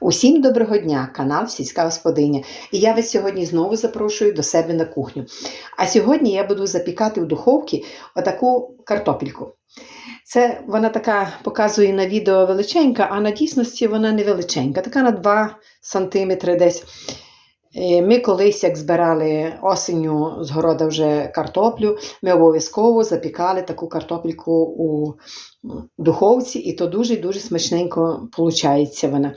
Усім доброго дня, канал Сільська Господиня. І я вас сьогодні знову запрошую до себе на кухню. А сьогодні я буду запікати у духовці отаку картопельку. Це вона така показує на відео величенька, а на дійсності вона не величенька, така на 2 см десь. Е, Ми колись, як збирали осінню з города вже картоплю, ми обов'язково запікали таку картопельку у духовці, і то дуже-дуже смачненько виходить вона.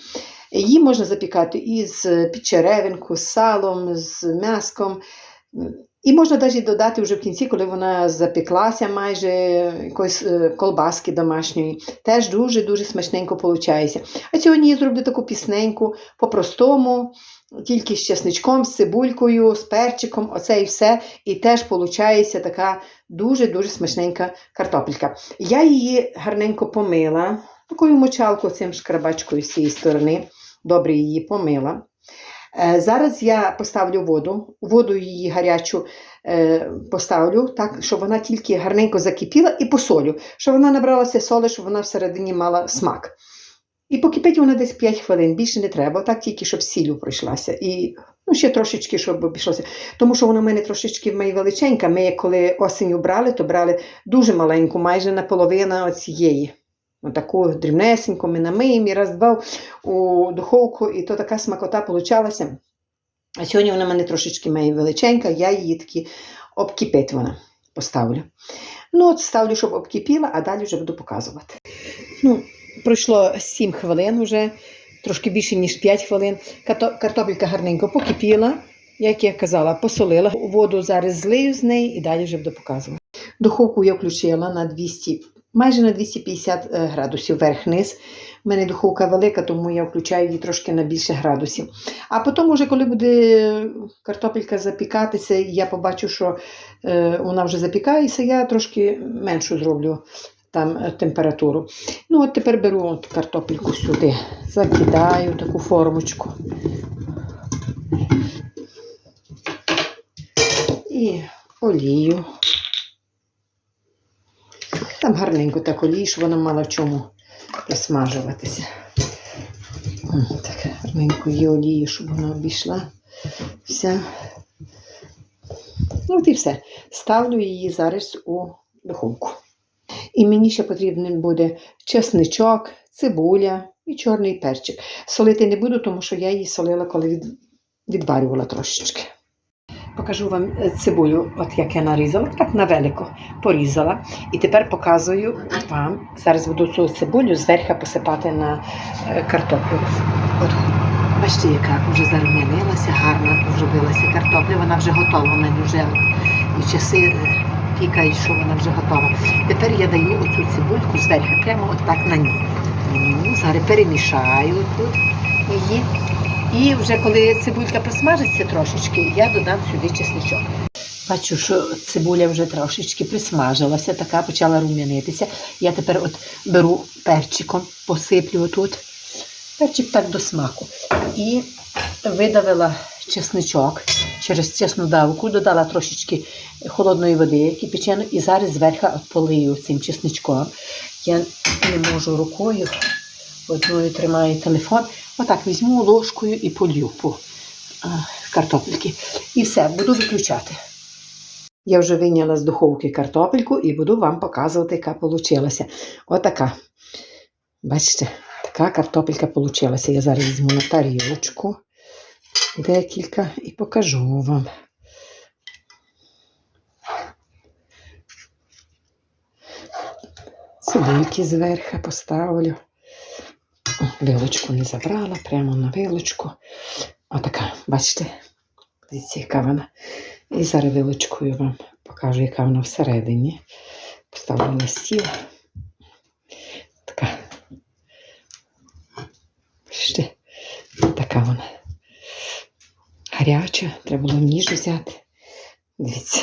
Її можна запікати із під черевинку, з салом, з м'яском. І можна навіть додати вже в кінці, коли вона запеклася майже якоїсь е, колбаски домашньої. Теж дуже-дуже смачненько виходить. А сьогодні я зроблю таку пісненьку по-простому, тільки з чесничком, з цибулькою, з перчиком, оце і все. І теж виходить така дуже-дуже смачненька картопелька. Я її гарненько помила, такою мочалкою, цим шкрабачкою з цієї сторони. Добре її помила. Е, Зараз я поставлю воду, воду її гарячу е, поставлю, так, щоб вона тільки гарненько закипіла і посолю, щоб вона набралася соли, щоб вона всередині мала смак. І покипить вона десь 5 хвилин, більше не треба, так тільки щоб сіллю пройшлася. І ну, ще трошечки, щоб обійшлося. Тому що вона в мене трошечки в мене величенька. Ми, коли осінню брали, то брали дуже маленьку, майже наполовину оцієї. Отаку дрібнесеньку ми намиємо і раз-два у духовку, і то така смакота получалася. А сьогодні вона в мене трошечки має величенька, я її таки обкипить вона поставлю. Ну, от ставлю, щоб обкипіла, а далі вже буду показувати. Ну, Пройшло 7 хвилин вже, трошки більше, ніж 5 хвилин. Картопелька гарненько покипіла, як я казала, посолила. Воду зараз злию з неї і далі вже буду показувати. Духовку я включила на 200, майже на 250 е, градусів вверх-низ. У мене духовка велика, тому я включаю її трошки на більше градусів. А потім, уже, коли буде картопелька запікатися, і я побачу, що е, вона вже запікається, я трошки меншу зроблю там е, температуру. Ну, от тепер беру от картопельку сюди, закидаю таку формочку. І олію. Там гарненько так олії, щоб вона мала в чому присмажуватися. Так, гарненько є олії, щоб вона обійшла. Вся. Ну, от і все. Ставлю її зараз у духовку. І мені ще потрібен буде чесничок, цибуля і чорний перчик. Солити не буду, тому що я її солила, коли відварювала трошечки. Покажу вам е, цибулю, от як я нарізала, так на велико порізала. І тепер показую вам. Зараз буду цю цибулю зверху посипати на е, картоплю. От, бачите, яка вже зарум'янилася, гарно зробилася картопля, вона вже готова, вона вже і часи е, пікають, що вона вже готова. Тепер я даю оцю цибульку зверху, прямо от так на ній. Зараз перемішаю тут її. І вже коли цибулька присмажиться трошечки, я додам сюди чесничок. Бачу, що цибуля вже трошечки присмажилася, така почала рум'янитися. Я тепер от беру перчиком, посиплю отут. Перчик так до смаку. І видавила чесничок через чесну давку, додала трошечки холодної води кипяченої і зараз зверху полию цим чесничком. Я не можу рукою, одною тримаю телефон. Отак візьму ложкою і полью по картопельки. І все, буду виключати. Я вже вийняла з духовки картопельку і буду вам показувати, яка вийшла. Отака. Бачите, така картопелька вийшла. Я зараз візьму на тарілочку декілька і покажу вам. Цибульки зверху поставлю. Вилочку не забрала, прямо на вилочку. Отака, бачите? Дивіться, яка вона. І зараз вилочкою вам покажу, яка вона всередині. Поставлю на стіл. Така. Бачите? Така вона. Гаряча, треба було ніж взяти. Дивіться,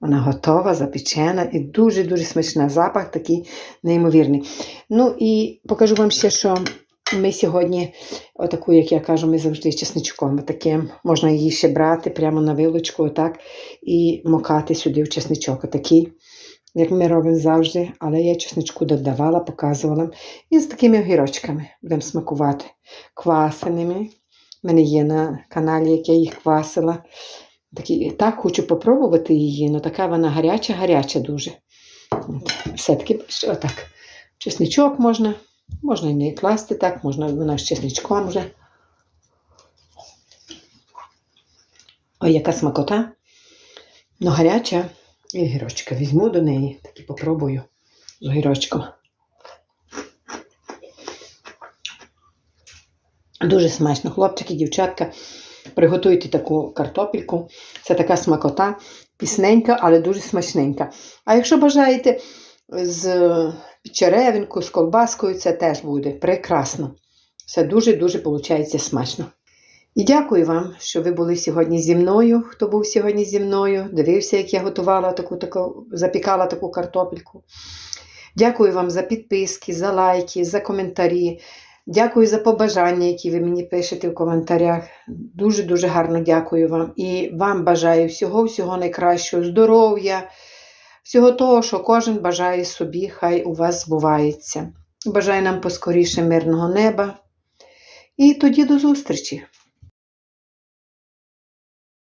вона готова, запечена і дуже-дуже смачна. Запах такий неймовірний. Ну і покажу вам ще, що ми сьогодні, отаку, як я кажу, ми завжди чесничком. Таким можна її ще брати прямо на вилочку, отак, і мокати сюди в чесничок. Отакий, як ми робимо завжди, але я чесничку додавала, показувала. І з такими огірочками будемо смакувати. квасеними. У мене є на каналі, як я їх квасила. Такі, так хочу попробувати її, але така вона гаряча-гаряча дуже. Все-таки отак. Чесничок можна, можна і не класти так, можна вона з чесничком вже. Ой, яка смакота. Ну, гаряча і гірочка. Візьму до неї, так і попробую з огірочком. Дуже смачно. Хлопчики, дівчатка, приготуйте таку картопельку. Це така смакота, пісненька, але дуже смачненька. А якщо бажаєте з черевинку, з колбаскою, це теж буде прекрасно. Все дуже-дуже виходить смачно. І дякую вам, що ви були сьогодні зі мною. Хто був сьогодні зі мною, дивився, як я готувала таку, таку запікала таку картопельку. Дякую вам за підписки, за лайки, за коментарі. Дякую за побажання, які ви мені пишете в коментарях. Дуже-дуже гарно дякую вам. І вам бажаю всього-всього найкращого, здоров'я, всього того, що кожен бажає собі, хай у вас збувається. Бажаю нам поскоріше мирного неба. І тоді до зустрічі!